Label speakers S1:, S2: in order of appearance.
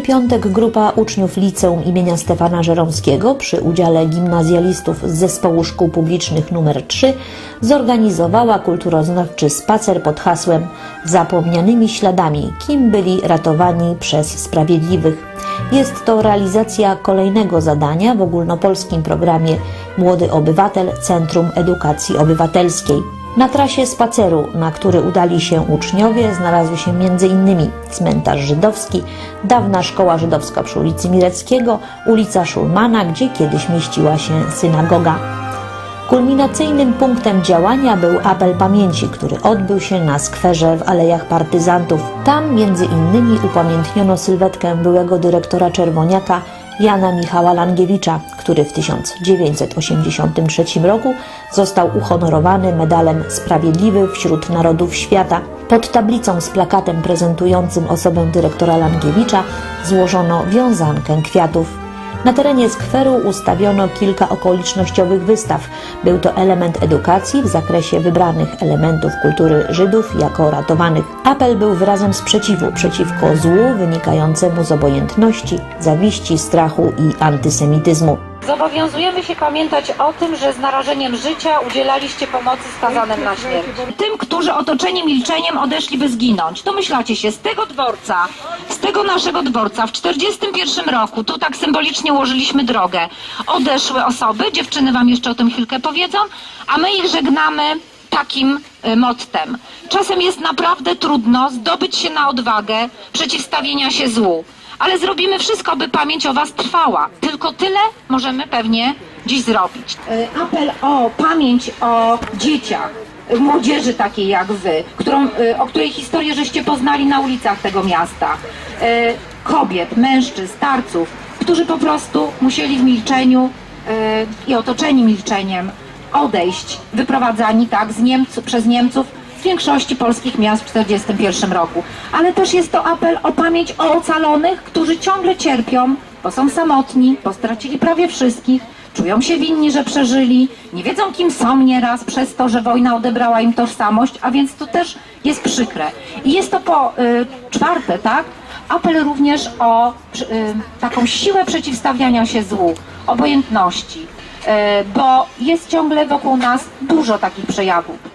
S1: piątek grupa uczniów liceum imienia Stefana Żeromskiego przy udziale gimnazjalistów z zespołu szkół publicznych nr 3 zorganizowała kulturoznawczy spacer pod hasłem Zapomnianymi śladami, kim byli ratowani przez sprawiedliwych. Jest to realizacja kolejnego zadania w ogólnopolskim programie Młody Obywatel Centrum Edukacji Obywatelskiej. Na trasie spaceru, na który udali się uczniowie, znalazły się m.in. cmentarz żydowski, dawna szkoła żydowska przy ulicy Mileckiego, ulica Szulmana, gdzie kiedyś mieściła się synagoga. Kulminacyjnym punktem działania był apel pamięci, który odbył się na skwerze w Alejach Partyzantów. Tam między innymi upamiętniono sylwetkę byłego dyrektora Czerwoniaka Jana Michała Langiewicza, który w 1983 roku został uhonorowany medalem Sprawiedliwy wśród Narodów Świata. Pod tablicą z plakatem prezentującym osobę dyrektora Langiewicza złożono wiązankę kwiatów. Na terenie skweru ustawiono kilka okolicznościowych wystaw. Był to element edukacji w zakresie wybranych elementów kultury Żydów jako ratowanych. Apel był wyrazem sprzeciwu przeciwko złu wynikającemu z obojętności, zawiści, strachu i antysemityzmu.
S2: Zobowiązujemy się pamiętać o tym, że z narażeniem życia udzielaliście pomocy skazanym na śmierć. Tym, którzy otoczeni milczeniem odeszliby zginąć. Domyślacie się, z tego dworca, z tego naszego dworca w 41 roku, tu tak symbolicznie ułożyliśmy drogę, odeszły osoby, dziewczyny wam jeszcze o tym chwilkę powiedzą, a my ich żegnamy takim y, mottem. Czasem jest naprawdę trudno zdobyć się na odwagę przeciwstawienia się złu ale zrobimy wszystko, by pamięć o Was trwała. Tylko tyle możemy pewnie dziś zrobić. E, Apel o pamięć o dzieciach, e, młodzieży takiej jak Wy, którą, e, o której historię żeście poznali na ulicach tego miasta. Kobiet, mężczyzn, starców, którzy po prostu musieli w milczeniu i otoczeni milczeniem odejść, wyprowadzani tak z przez Niemców w większości polskich miast w 1941 roku. Ale też jest to apel o pamięć o ocalonych, którzy ciągle cierpią, bo są samotni, bo stracili prawie wszystkich, czują się winni, że przeżyli, nie wiedzą kim są nieraz przez to, że wojna odebrała im tożsamość, a więc to też jest przykre. I jest to po y, czwarte, tak? Apel również o y, taką siłę przeciwstawiania się złu, obojętności, y, bo jest ciągle wokół nas dużo takich przejawów